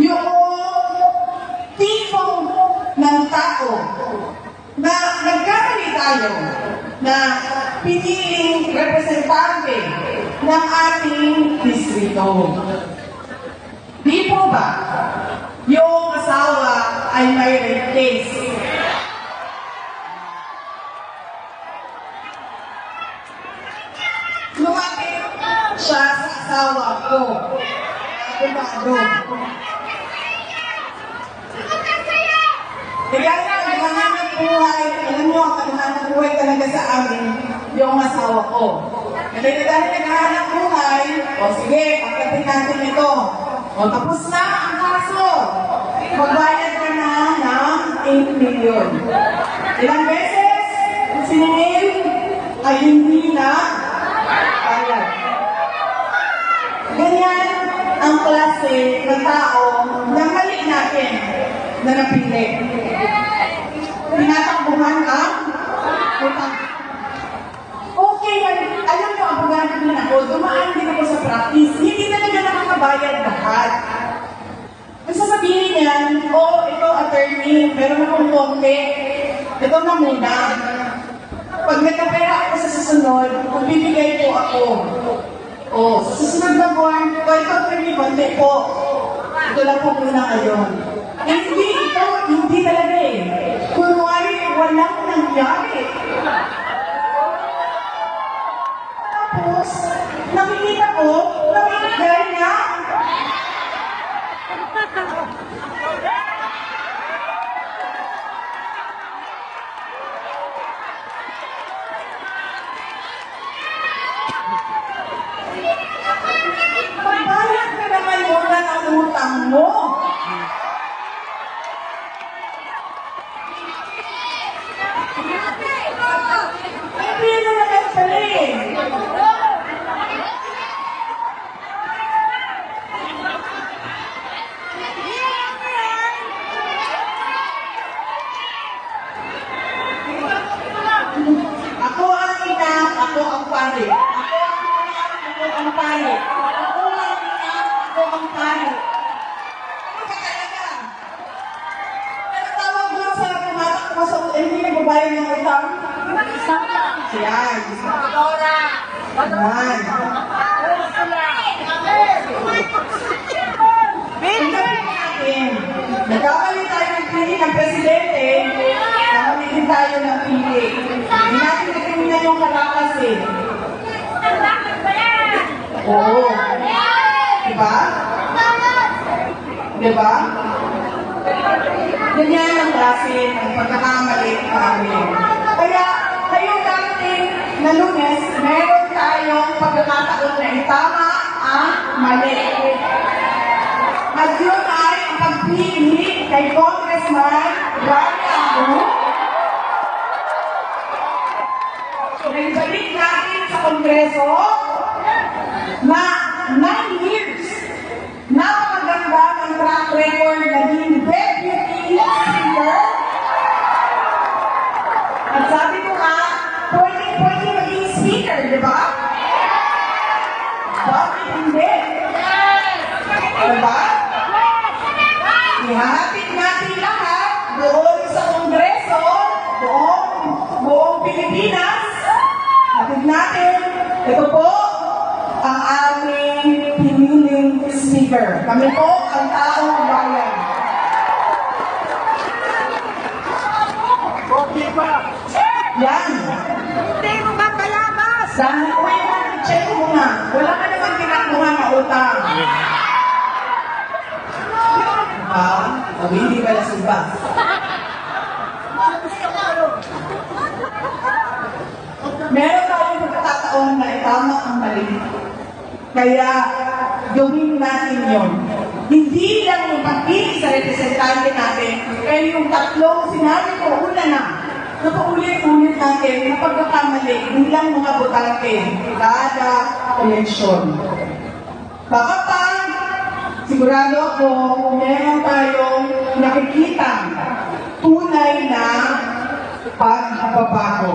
yung tipong ng tao na nagkamali tayo na piniling representante ng ating distrito. Di po ba yung asawa ay may rape case? Lumapit siya sa asawa ko. Abogado. Kaya nga, kailangan buhay, alam mo, kailangan buhay talaga sa amin yung asawa ko. Kaya dahil naghahanap buhay, o sige, pagkapit natin ito. O tapos na ang kaso. Magbayad ka na ng 8 million. Ilang beses, siningil ay hindi na bayad. Ganyan ang klase ng tao na mali natin na napili. Tinatakbuhan ang utang. Okay, alam nyo, abogado din ako, dumaan din ako sa practice. Hindi talaga nakakabayad lahat. Ang sasabihin niyan, oh, ito attorney, meron akong konti. Ito na muna. Pag nagkapera ako sa susunod, magbibigay po ako. Oh, sa susunod na buwan, o ito attorney, konti po. Ito lang po muna ngayon. Ito, hindi talaga eh. Kunwari, walang nangyari. Tapos, nakikita ko, nakikigay niya. Magbayad ka naman muna ng utang mo. Hindi na naman pala eh. Ako ang ina, ang pare. Ako ang ina, ako ang pare. Ako ang ina, ako ang pare. Ano ba talaga? Ano tawag mo sa tumatakbo sa utang? Hindi nagbabayad ng utang? Yan. Yan. Tingnan natin. Nagkakali tayo ng pili ng presidente, nagkakali din tayo ng pili. Hindi natin natingnan yung kalakas eh. Oo. Diba? Diba? Ganyan ang klase ng pagkakamali namin. Kaya, ngayong darating na lunes, meron tayong pagkakataon na itama ang mali. At yun ay ang pagpili kay Congressman Naibalik natin sa Kongreso na 9 years napakaganda ng track record naging deputy speaker at sabi ko nga pwede pwede maging speaker di ba? bakit hindi? Speaker. Kami po ang taong bayan. Yan. Hindi mo ba palabas? Dahil ko yung check mo nga. Wala ka naman ginagawa na utang. Ah, o hindi ba nasumba? Meron tayong pagkakataon na itama ang mali. Kaya, gawin natin yon. Hindi lang yung pagpili sa representante natin, pero yung tatlong sinabi ko una na, na paulit-ulit natin na pagkakamali bilang mga botante kada eleksyon. Baka pa, sigurado ako, meron tayong nakikita tunay na pagbabago.